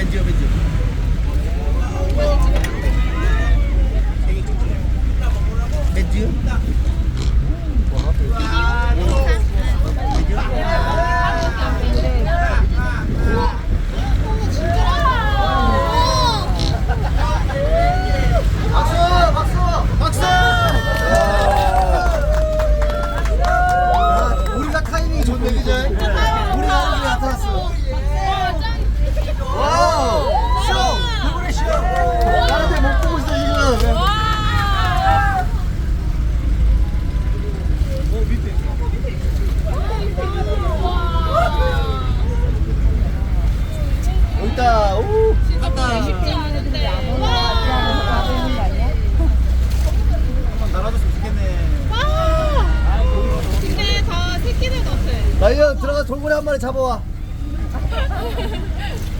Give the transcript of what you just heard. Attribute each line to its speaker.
Speaker 1: 벤지요 벤지. 了。 나이언 들어가서 돌고래 한 마리 잡아와.